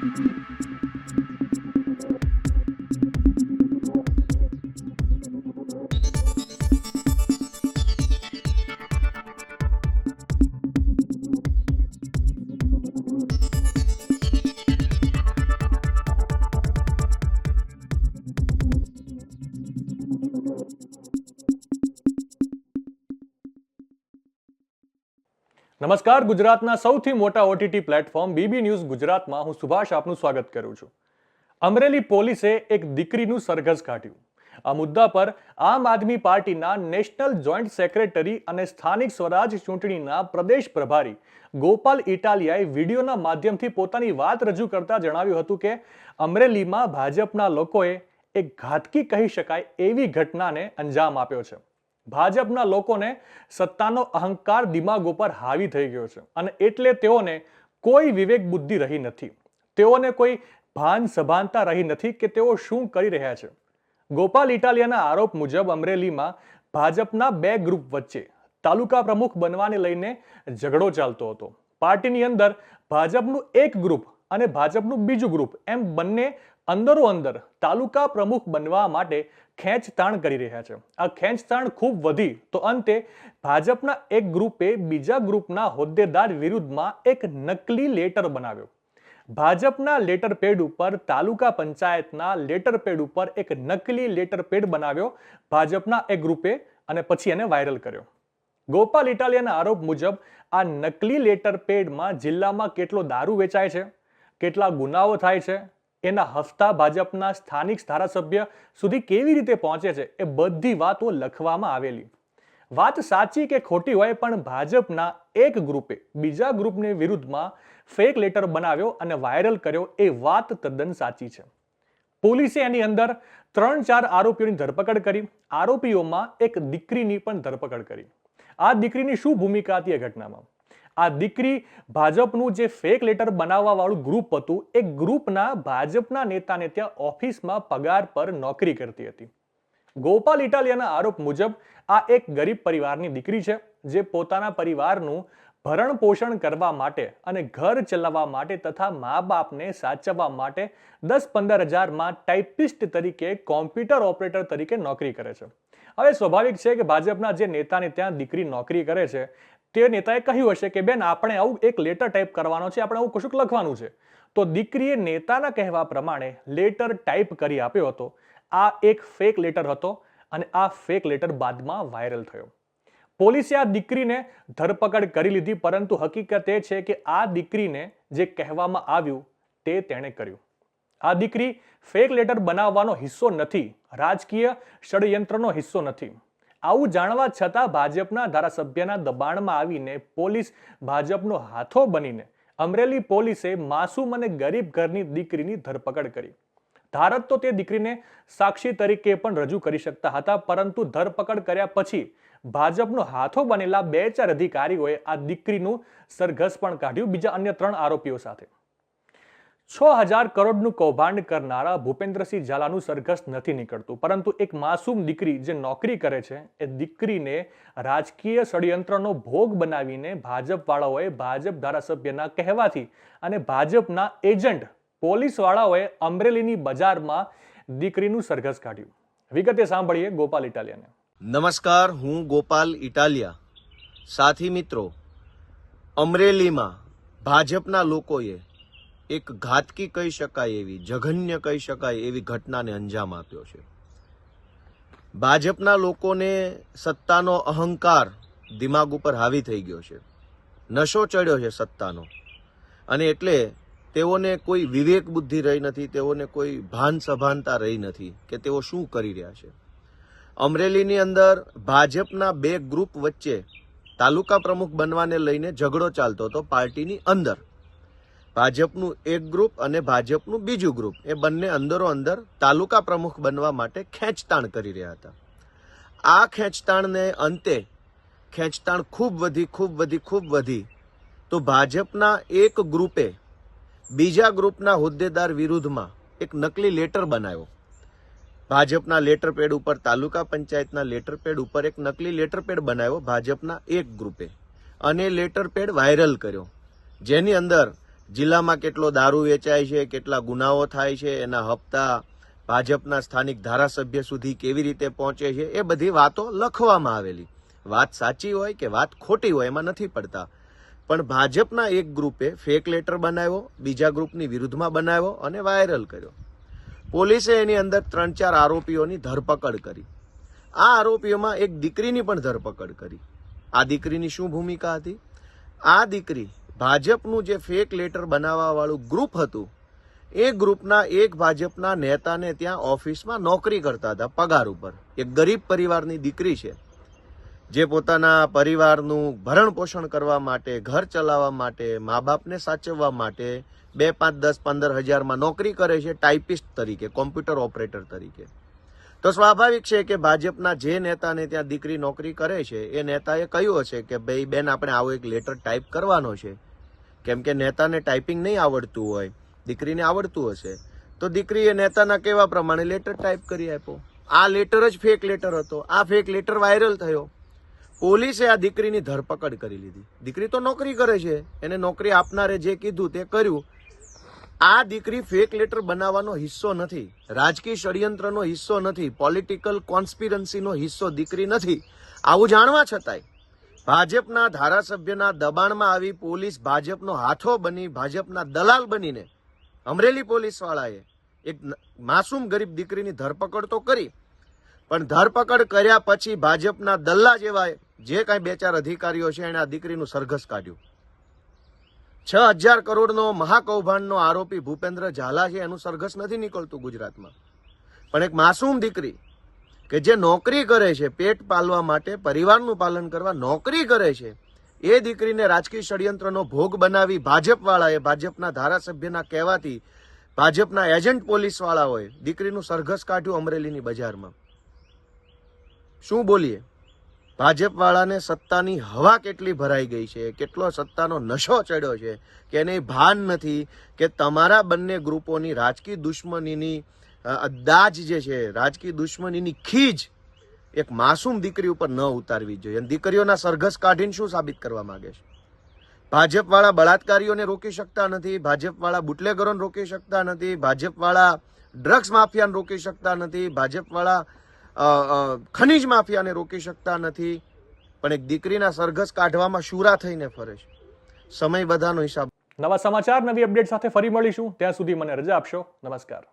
Thank નમસ્કાર, ગુજરાતના સૌથી મોટા ઓટીટી પ્લેટફોર્મ બીબી ન્યૂઝ ગુજરાતમાં હું સુભાષ આપનું સ્વાગત કરું છું. અમરેલી પોલીસે એક દીકરીનું સરઘસ કાઢ્યું. આ મુદ્દા પર આમ આદમી પાર્ટીના નેશનલ જોઈન્ટ સેક્રેટરી અને સ્થાનિક સ્વરાજ ચૂંટણીના પ્રદેશ પ્રભારી ગોપાલ ઇટાલિયાએ વિડીયોના માધ્યમથી પોતાની વાત રજૂ કરતા જણાવ્યું હતું કે, અમરેલીમાં ભાજપના લોકોએ એક ઘાતકી કહી શકાય એવી ઘટનાને અંજામ આપ્યો છે. ભાજપના લોકોને સત્તાનો અહંકાર દિમાગ ઉપર હાવી થઈ ગયો છે. અને એટલે તેઓને કોઈ વિવેક બુદ્ધિ રહી નથી. તેઓને કોઈ ભાન સભાનતા રહી નથી કે તેઓ શું કરી રહ્યા છે. ગોપાલ ઇટાલિયાના આરોપ મુજબ અમરેલીમાં ભાજપના બે ગ્રુપ વચ્ચે તાલુકા પ્રમુખ બનવાને લઈને ઝઘડો ચાલતો હતો. પાર્ટીની અંદર ભાજપનું એક ગ્રુપ અને ભાજપનું બીજું ગ્રુપ એમ બંને અંદરો અંદર તાલુકા પ્રમુખ બનવા માટે ખેંચતાણ કરી રહ્યા છે. આ ખેંચતાણ ખૂબ વધી તો અંતે ભાજપના એક ગ્રુપે બીજા ગ્રુપના હોદ્દેદાર વિરુદ્ધમાં એક નકલી લેટર બનાવ્યો. ભાજપના લેટર પેડ ઉપર તાલુકા પંચાયતના લેટર પેડ ઉપર એક નકલી લેટર પેડ બનાવ્યો ભાજપના એક ગ્રુપે અને પછી એને વાયરલ કર્યો. ગોપાલ ઇટાલિયાના આરોપ મુજબ આ નકલી લેટર પેડમાં જિલ્લામાં કેટલો દારૂ વેચાય છે? કેટલા ગુનાઓ થાય છે? એના હફતા ભાજપના સ્થાનિક ધારાસભ્ય સુધી કેવી રીતે પહોંચે છે એ બધી વાતો લખવામાં આવેલી. વાત સાચી કે ખોટી હોય પણ ભાજપના એક ગ્રુપે બીજા ગ્રુપને વિરુદ્ધમાં ફેક લેટર બનાવ્યો અને વાયરલ કર્યો એ વાત તદ્દન સાચી છે. પોલીસે એની અંદર ત્રણ ચાર આરોપીઓની ધરપકડ કરી, આરોપીઓમાં એક દીકરીની પણ ધરપકડ કરી. આ દીકરીની શું ભૂમિકા હતી એ ઘટનામાં? આ દીકરી ભાજપનું જે ફેક લેટર બનાવવા વાળું ગ્રુપ હતું, એ ગ્રુપના ભાજપના નેતાને ત્યાં ઓફિસમાં પગાર પર નોકરી કરતી હતી. ગોપાલ ઇટાલિયાના આરોપ મુજબ, આ એક ગરીબ પરિવારની દીકરી છે, જે પોતાના પરિવારનું ભરણ પોષણ કરવા માટે અને ઘર ચલાવવા માટે તથા મા બાપને સાચવવા માટે દસ પંદર હજારમાં ટાઈપિસ્ટ તરીકે કોમ્પ્યુટર ઓપરેટર તરીકે નોકરી કરે છે. હવે સ્વાભાવિક છે કે ભાજપના જે નેતાને ત્યાં દીકરી નોકરી કરે છે તે નેતાએ કહ્યું હશે કે, બેન, આપણે આવું એક લેટર ટાઈપ કરવાનો છે, આપણે આવું કશુંક લખવાનું છે. તો દીકરીએ નેતાના કહેવા પ્રમાણે લેટર ટાઈપ કરી આપ્યો હતો. આ એક ફેક લેટર હતો અને આ ફેક લેટર બાદમાં વાયરલ થયો. પોલીસે આ દીકરીને ધરપકડ કરી લીધી, પરંતુ હકીકત એ છે કે આ દીકરીને જે કહેવામાં આવ્યું તે તેણે કર્યું. આ દીકરી ફેક લેટર બનાવવાનો હિસ્સો નથી, રાજકીય ષડયંત્રનો હિસ્સો નથી. આવું જાણવા છતાં ભાજપના ધારાસભ્યના દબાણમાં આવીને પોલીસ ભાજપનો હાથો બનીને અમરેલી પોલીસે માસૂમ અને ગરીબ ઘરની દીકરીની ધરપકડ કરી. ધારત તો તે દીકરીને સાક્ષી તરીકે પણ રજૂ કરી શકતા હતા, પરંતુ ધરપકડ કર્યા પછી ભાજપનો હાથો બનેલા બે ચાર અધિકારીઓએ આ દીકરીનું સરઘસ પણ કાઢ્યું. બીજા અન્ય ત્રણ આરોપીઓ સાથે છ હજાર કરોડનું કૌભાંડ કરનારા ભૂપેન્દ્રસિંહ ઝાલાનું સરઘસ નથી નીકળતું. પરંતુ એક માસૂમ દીકરી જે નોકરી કરે છે, એ દીકરીને રાજકીય ષડયંત્રનો ભોગ બનાવીને ભાજપવાળાઓએ ભાજપ ધારાસભ્યના કહેવાથી અને ભાજપના એજન્ટ પોલીસવાળાઓએ અમરેલીની બજારમાં દીકરીનું સરઘસ કાઢ્યું. વિગતે સાંભળીએ ગોપાલ ઇટાલિયાને. નમસ્કાર, હું ગોપાલ ઇટાલિયા. સાથી મિત્રો, અમરેલીમાં ભાજપના લોકોએ એક ઘાતકી કહી શકાય એવી, જઘન્ય કહી શકાય એવી ઘટનાને અંજામ આપ્યો છે. ભાજપના લોકોને સત્તાનો અહંકાર દિમાગ ઉપર હાવી થઈ ગયો છે. નશો ચડ્યો છે સત્તાનો. અને એટલે તેઓને કોઈ વિવેક બુદ્ધિ રહી નથી, તેઓને કોઈ ભાન સભાનતા રહી નથી કે તેઓ શું કરી રહ્યા છે. અમરેલીની અંદર ભાજપના બે ગ્રુપ વચ્ચે તાલુકા પ્રમુખ બનવાને લઈને ઝઘડો ચાલતો હતો પાર્ટીની અંદર. ભાજપનું એક ગ્રુપ અને ભાજપનું બીજું ગ્રુપ. એ બંને અંદરો અંદર તાલુકા પ્રમુખ બનવા માટે ખેંચતાણ કરી રહ્યા હતા. આ ખેંચતાણને અંતે ખેંચતાણ ખૂબ વધી ખૂબ વધી ખૂબ વધી તો ભાજપના એક ગ્રુપે બીજા ગ્રુપના હોદ્દેદાર વિરુદ્ધમાં એક નકલી લેટર બનાવ્યો. ભાજપના લેટર પેડ ઉપર, તાલુકા પંચાયતના લેટર પેડ ઉપર એક નકલી લેટર પેડ બનાવ્યો ભાજપના એક ગ્રુપે. અને લેટર પેડ વાયરલ કર્યો. જેની અંદર જિલ્લામાં કેટલો દારૂ વેચાય છે, કેટલા ગુનાઓ થાય છે, એના હપ્તા ભાજપના સ્થાનિક ધારાસભ્ય સુધી કેવી રીતે પહોંચે છે, એ બધી વાતો લખવામાં આવેલી. વાત સાચી હોય કે વાત ખોટી હોય એમાં નથી પડતા. પણ ભાજપના એક ગ્રુપે ફેક લેટર બનાવ્યો, બીજા ગ્રુપની વિરુદ્ધમાં બનાવ્યો અને વાયરલ કર્યો. પોલીસે એની અંદર ત્રણ ચાર આરોપીઓની ધરપકડ કરી. આ આરોપીઓમાં એક દીકરીની પણ ધરપકડ કરી. આ દીકરીની શું ભૂમિકા હતી? આ દીકરી ભાજપનું જે ફેક લેટર બનાવવાવાળું ગ્રુપ હતું, એ ગ્રુપના એક ભાજપના નેતાને ત્યાં ઓફિસમાં નોકરી કરતા હતા, પગાર ઉપર. એક ગરીબ પરિવારની દીકરી છે, જે પોતાના પરિવારનું ભરણ પોષણ કરવા માટે, ઘર ચલાવવા માટે મા બાપને સાચવવા માટે બે, પાંચ, દસ, પંદર હજારમાં નોકરી કરે છે ટાઈપિસ્ટ તરીકે કોમ્પ્યુટર ઓપરેટર તરીકે. તો સ્વાભાવિક છે કે ભાજપના જે નેતાને ત્યાં દીકરી નોકરી કરે છે, એ નેતાએ કહ્યું હશે કે, ભાઈ, બેન, આપણે આવો એક લેટર ટાઈપ કરવાનો છે. કેમ કે નેતાને ટાઈપિંગ નહીં આવડતું હોય. દીકરીને આવડતું હશે. તો દીકરીએ નેતાના કહેવા પ્રમાણે લેટર ટાઈપ કરી આપ્યો? આ લેટર જ ફેક લેટર હતો. આ ફેક લેટર વાયરલ થયો. પોલીસે આ દીકરીની ધરપકડ કરી લીધી. દીકરી તો નોકરી કરે છે. એને નોકરી આપનારે જે કીધું તે કર્યું. આ દીકરી ફેક લેટર બનાવવાનો હિસ્સો નથી. રાજકીય ષડયંત્રનો હિસ્સો નથી. પોલિટિકલ કોન્સ્પિરન્સીનો હિસ્સો દીકરી નથી. આવું જાણવા છતાંય ભાજપના ધારાસભ્યના દબાણમાં આવી પોલીસ ભાજપનો હાથો બની ભાજપના દલાલ બનીને અમરેલી પોલીસવાળાએ એક માસૂમ ગરીબ દીકરીની ધરપકડ તો કરી, પણ ધરપકડ કર્યા પછી ભાજપના દલ્લા જેવા જે કાંઈ બે ચાર અધિકારીઓ છે એણે આ દીકરીનું સરઘસ કાઢ્યું. છ હજાર કરોડનો મહાકૌભાંડનો આરોપી ભૂપેન્દ્ર ઝાલા છે, એનું સરઘસ નથી નીકળતું ગુજરાતમાં. પણ એક માસૂમ દીકરી કે જે નોકરી કરે છે, પેટ પાલવા માટે પરિવારનું પાલન કરવા નોકરી કરે છે, એ દીકરીને રાજકીય ષડયંત્રનો ભોગ બનાવી ભાજપવાળાએ ભાજપના ધારાસભ્યના કહેવાથી ભાજપના એજન્ટ પોલીસવાળાઓએ દીકરીનું સરઘસ કાઢ્યું અમરેલીની બજારમાં. શું બોલીએ? ભાજપવાળાને સત્તાની હવા કેટલી ભરાઈ ગઈ છે, કેટલો સત્તાનો નશો ચડ્યો છે, કે એને ભાન નથી, કે તમારા બંને ગ્રુપોની રાજકીય દુશ્મનીની દાજ જે છે, રાજકીય દુશ્મનીની ખીજ એક માસૂમ દીકરી ઉપર ન ઉતારવી જોઈએ. અને દીકરીઓના સરઘસ કાઢીને શું સાબિત કરવા માંગે છે? ભાજપવાળા બળાત્કારીઓને રોકી શકતા નથી, ભાજપવાળા બુટલેગરોને રોકી શકતા નથી, ભાજપવાળા ડ્રગ્સ માફિયાને રોકી શકતા નથી, ભાજપવાળા ખનીજ માફિયાને રોકી શકતા નથી. પણ એક દીકરીના સરઘસ કાઢવામાં શુરા થઈને ફરે છે. સમય બધાનો હિસાબ નવા સમાચાર, નવી અપડેટ સાથે ફરી મળીશું. ત્યાં સુધી મને રજા આપશો. નમસ્કાર.